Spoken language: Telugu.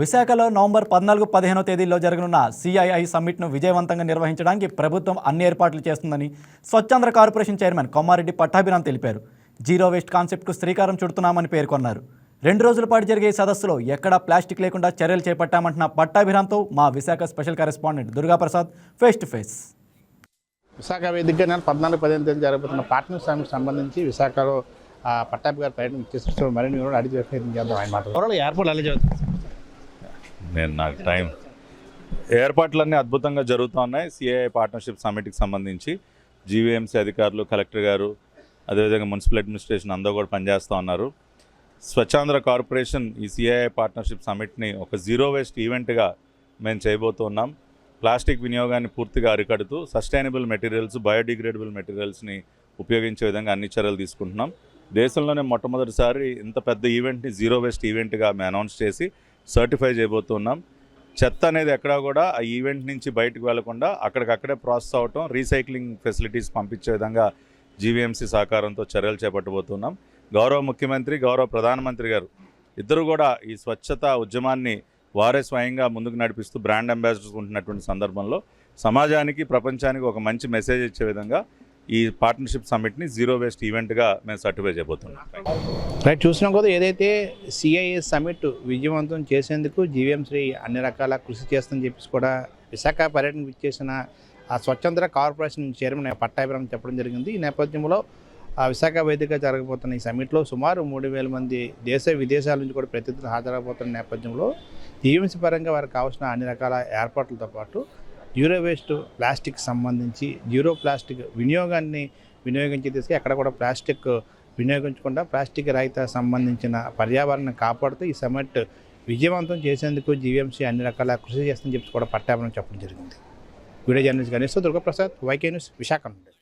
విశాఖలో నవంబర్ పద్నాలుగు పదిహేనో తేదీల్లో జరగనున్న సిఐఐ సమ్మిట్ను విజయవంతంగా నిర్వహించడానికి ప్రభుత్వం అన్ని ఏర్పాట్లు చేస్తుందని స్వచ్ఛంద్ర కార్పొరేషన్ చైర్మన్ కొమ్మారెడ్డి పట్టాభిరామ్ తెలిపారు. జీరో వేస్ట్ కాన్సెప్ట్కు శ్రీకారం చుడుతున్నామని పేర్కొన్నారు. రెండు రోజుల పాటు జరిగే ఈ సదస్సులో ఎక్కడా ప్లాస్టిక్ లేకుండా చర్యలు చేపట్టామంటున్న పట్టాభిరామ్తో మా Visakha special correspondent Durgaprasad face to face. Visakha వేదికగా నేను పద్నాలుగు పదిహేను తేదీ జరగబోతున్న పార్ట్నర్ సమ్మిట్ సంబంధించి విశాఖలో పట్టాభి గారి పర్యటన చేస్తూ మరిన్ని అడిగి చేద్దాం ఆయన మాట ఎయిర్పోర్ట్ చదువుతుంది నేను నాకు టైం ఏర్పాట్లన్నీ అద్భుతంగా జరుగుతూ ఉన్నాయి. సిఐఐ పార్ట్నర్షిప్ సమిట్కి సంబంధించి జీవీఎంసీ అధికారులు కలెక్టర్ గారు అదేవిధంగా మున్సిపల్ అడ్మినిస్ట్రేషన్ అందరూ కూడా పనిచేస్తూ ఉన్నారు. స్వచ్ఛాంధ్ర కార్పొరేషన్ ఈ సిఐఐ పార్ట్నర్షిప్ సమిట్ని ఒక జీరో వేస్ట్ ఈవెంట్గా మేము చేయబోతున్నాం ప్లాస్టిక్ వినియోగాన్ని పూర్తిగా అరికడుతూ సస్టైనబుల్ మెటీరియల్స్ బయోడిగ్రేడబుల్ మెటీరియల్స్ని ఉపయోగించే విధంగా అన్ని చర్యలు తీసుకుంటున్నాం. దేశంలోనే మొట్టమొదటిసారి ఇంత పెద్ద ఈవెంట్ని జీరో వేస్ట్ ఈవెంట్గా మేము అనౌన్స్ చేసి సర్టిఫై చేయబోతున్నాం. చెత్త అనేది ఎక్కడా కూడా ఆ ఈవెంట్ నుంచి బయటకు వెళ్ళకుండా అక్కడికక్కడే ప్రాసెస్ అవటం రీసైక్లింగ్ ఫెసిలిటీస్ పంపించే విధంగా జీవీఎంసీ సహకారంతో చర్యలు చేపట్టబోతున్నాం. గౌరవ ముఖ్యమంత్రి గౌరవ ప్రధానమంత్రి గారు ఇద్దరు కూడా ఈ స్వచ్ఛత ఉద్యమాన్ని వారే స్వయంగా ముందుకు నడిపిస్తూ బ్రాండ్ అంబాసిడర్స్ ఉంటున్నటువంటి సందర్భంలో సమాజానికి ప్రపంచానికి ఒక మంచి మెసేజ్ ఇచ్చే విధంగా ఈ పార్ట్నర్షిప్ సమ్మిట్ని జీరో వేస్ట్ ఈవెంట్గా మేము సర్టిఫై చేయబోతున్నాం. రైట్ చూసినాం కదా ఏదైతే సిఐఏ సమ్మిట్ విజయవంతం చేసేందుకు జీవీఎంసీ అన్ని రకాల కృషి చేస్తుందని చెప్పేసి కూడా విశాఖ పర్యటన చేసిన ఆ స్వచ్ఛంద్ర కార్పొరేషన్ చైర్మన్ పట్టాభిరామ్ చెప్పడం జరిగింది. ఈ నేపథ్యంలో ఆ విశాఖ వేదిక జరగబోతున్న ఈ సమ్మిట్లో సుమారు మూడు వేల మంది దేశ విదేశాల నుంచి కూడా ప్రతినిధులు హాజరబోతున్న నేపథ్యంలో జీవీఎంసీ పరంగా వారికి కావాల్సిన అన్ని రకాల ఏర్పాట్లతో పాటు జీరో వేస్ట్ ప్లాస్టిక్ సంబంధించి జీరో ప్లాస్టిక్ వినియోగాన్ని వినియోగించి తీసుకు ఎక్కడ కూడా ప్లాస్టిక్ వినియోగించకుండా ప్లాస్టిక్ రహిత సంబంధించిన పర్యావరణం కాపాడుతూ ఈ సమ్మిట్ విజయవంతం చేసేందుకు జీవీఎంసీ అన్ని రకాల కృషి చేస్తుందని చెప్పి కూడా పట్టాభరణం చెప్పడం జరిగింది. Video journalist Ganesh Durgaprasad VK news Visakha నుండి.